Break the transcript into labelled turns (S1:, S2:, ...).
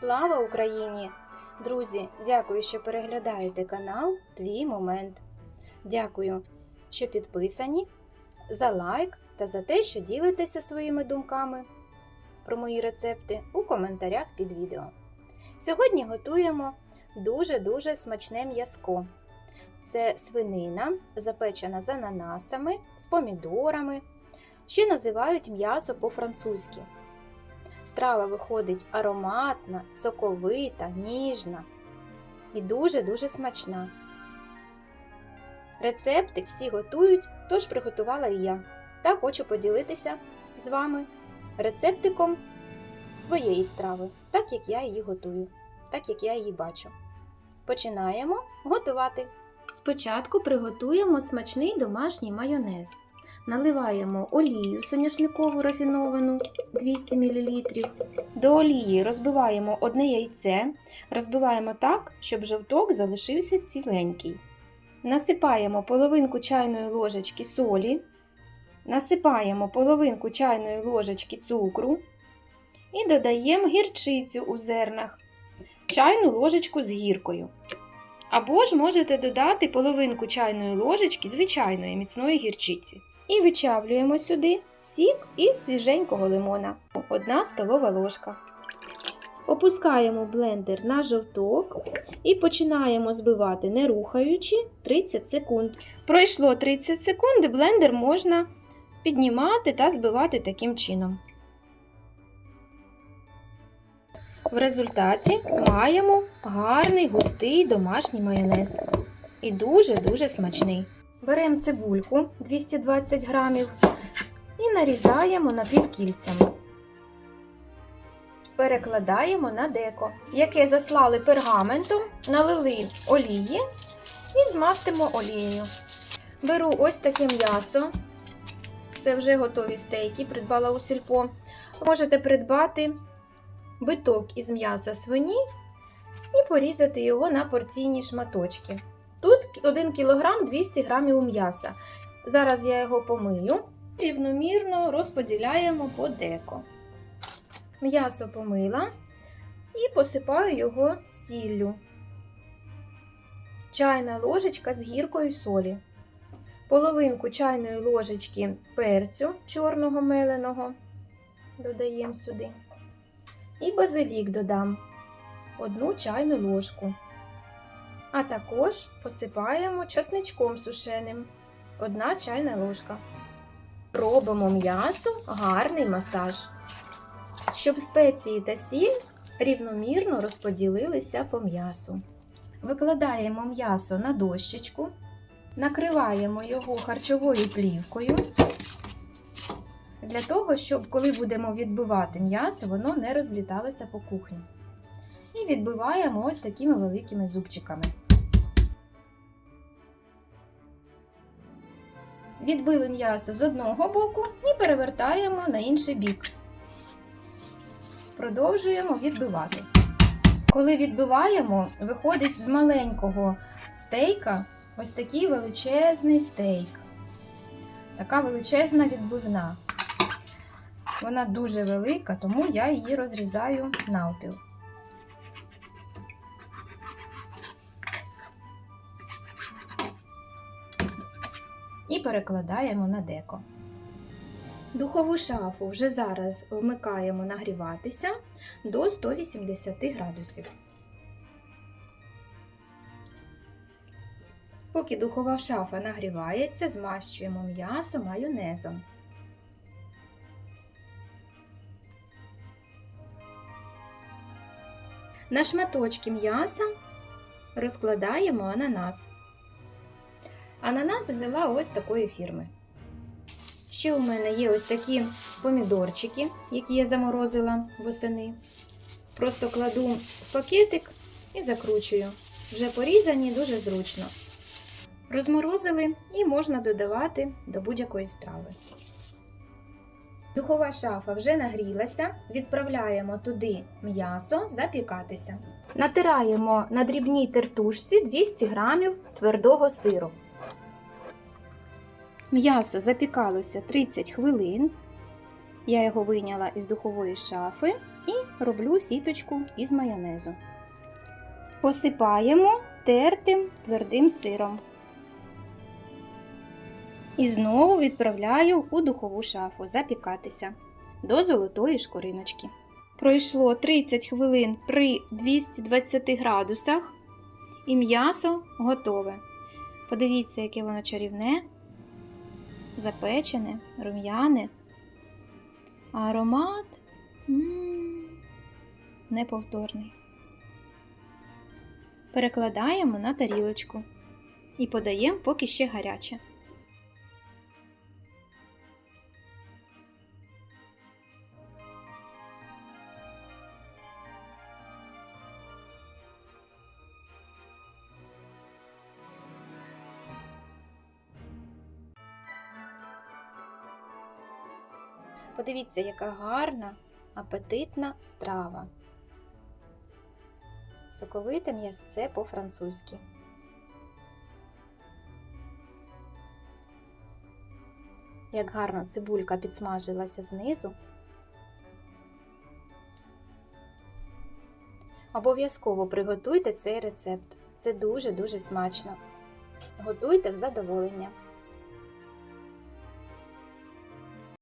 S1: Слава Україні! Друзі, дякую, що переглядаєте канал Твій Момент. Дякую, що підписані, за лайк та за те, що ділитеся своїми думками про мої рецепти у коментарях під відео. Сьогодні готуємо дуже-дуже смачне м'язко. Це свинина, запечена з ананасами, з помідорами. Ще називають м'ясо по-французьки. Страва виходить ароматна, соковита, ніжна і дуже-дуже смачна. Рецепти всі готують, тож приготувала і я. Та хочу поділитися з вами рецептиком своєї страви, так як я її готую, так як я її бачу. Починаємо готувати. Спочатку приготуємо смачний домашній майонез. Наливаємо олію соняшникову рафіновану 200 мл. До олії розбиваємо одне яйце, розбиваємо так, щоб жовток залишився ціленький. Насипаємо половинку чайної ложечки солі, насипаємо половинку чайної ложечки цукру і додаємо гірчицю у зернах, чайну ложечку з гіркою. Або ж можете додати половинку чайної ложечки звичайної міцної гірчиці. І вичавлюємо сюди сік із свіженького лимона. Одна столова ложка. Опускаємо блендер на жовток і починаємо збивати, не рухаючи 30 секунд. Пройшло 30 секунд, і блендер можна піднімати та збивати таким чином. В результаті маємо гарний густий домашній майонез. І дуже-дуже смачний. Беремо цибульку 220 грамів і нарізаємо напівкільцями. Перекладаємо на деко, яке заслали пергаментом, налили олії і змастимо олією. Беру ось таке м'ясо. Це вже готові стейки, придбала у сільпо. Можете придбати биток із м'яса свині і порізати його на порційні шматочки. Тут 1 кг 200 г м'яса. Зараз я його помию, рівномірно розподіляємо по деко. М'ясо помила і посипаю його сіллю. Чайна ложечка з гіркою солі. Половинку чайної ложечки перцю чорного меленого додаємо сюди. І базилік додам одну чайну ложку. А також посипаємо часничком сушеним. Одна чайна ложка. Робимо м'ясу гарний масаж, щоб спеції та сіль рівномірно розподілилися по м'ясу. Викладаємо м'ясо на дощечку, накриваємо його харчовою плівкою, для того, щоб коли будемо відбивати м'ясо, воно не розліталося по кухні. І відбиваємо ось такими великими зубчиками. Відбили м'ясо з одного боку і перевертаємо на інший бік. Продовжуємо відбивати. Коли відбиваємо, виходить з маленького стейка ось такий величезний стейк. Така величезна відбивна. Вона дуже велика, тому я її розрізаю навпіл. Перекладаємо на деко. Духову шафу вже зараз вмикаємо нагріватися до 180 градусів. Поки духова шафа нагрівається, змащуємо м'ясо майонезом. На шматочки м'яса розкладаємо ананас. Ананас взяла ось такої фірми. Ще у мене є ось такі помідорчики, які я заморозила восени. Просто кладу в пакетик і закручую. Вже порізані дуже зручно. Розморозили і можна додавати до будь-якої страви. Духова шафа вже нагрілася, відправляємо туди м'ясо запікатися. Натираємо на дрібній тертушці 200 г твердого сиру. М'ясо запікалося 30 хвилин. Я його вийняла із духової шафи і роблю сіточку із майонезу. Посипаємо тертим твердим сиром. І знову відправляю у духову шафу запікатися до золотої шкориночки. Пройшло 30 хвилин при 220 градусах, і м'ясо готове. Подивіться, яке воно чарівне, запечене, рум'яне. Аромат м, неповторний. Перекладаємо на тарілочку і подаємо поки ще гаряче. Подивіться, яка гарна, апетитна страва. Соковите м'ясце по-французьки. Як гарно цибулька підсмажилася знизу. Обов'язково приготуйте цей рецепт. Це дуже-дуже смачно. Готуйте в задоволення.